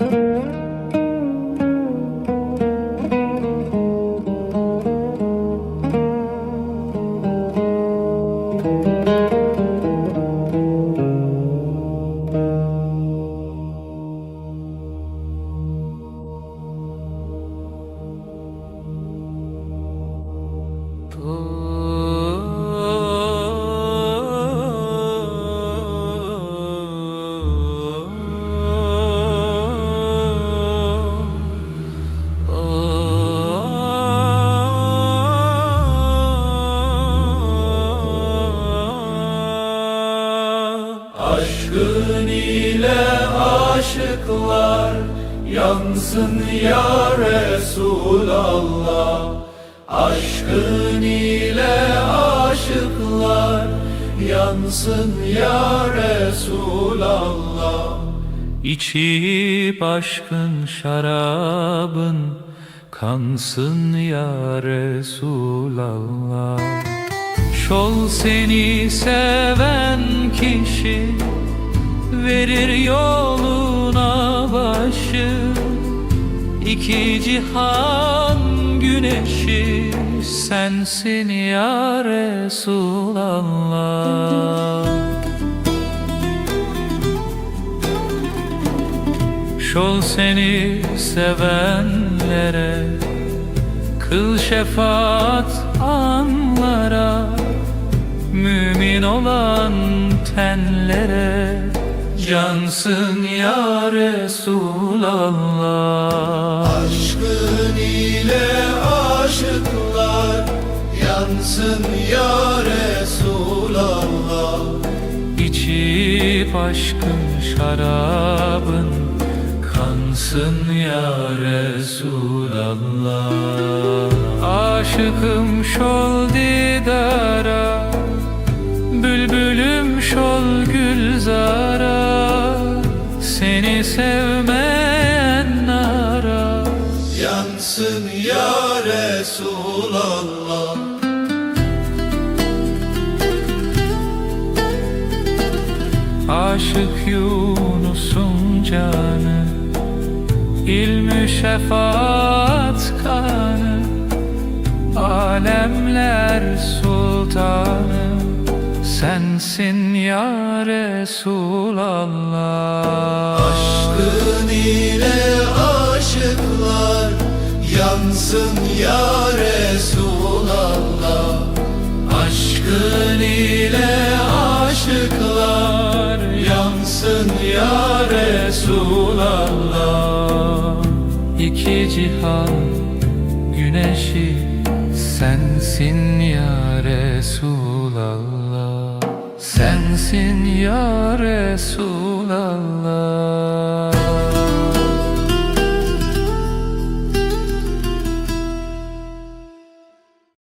Aşkın ile aşıklar yansın ya Resulallah. Aşkın ile aşıklar yansın ya Resulallah. İçip aşkın şarabın kansın ya Resulallah. Şol seni seven kişi verir yoluna başı. İki cihan güneşi sensin ya Resulallah. Şol seni sevenlere Kıl şefaat anlara Mümin olan tenlere Cansın ya Resulallah. Aşkın ile aşıklar Yansın ya Resulallah. İçip aşkın şarabın Kansın ya Resulallah. Aşıkım şol didara sevmeyen nara. Yansın ya Resulallah. Aşık Yunus'un canı İlmü şefaat kanı Alemler sultanı Sensin ya Resulallah Aşkın ile aşıklar Yansın ya Resulallah. Aşkın ile aşıklar Yansın ya Resulallah. İki cihan güneşi Sensin ya Resulallah. Sensin ya Resulallah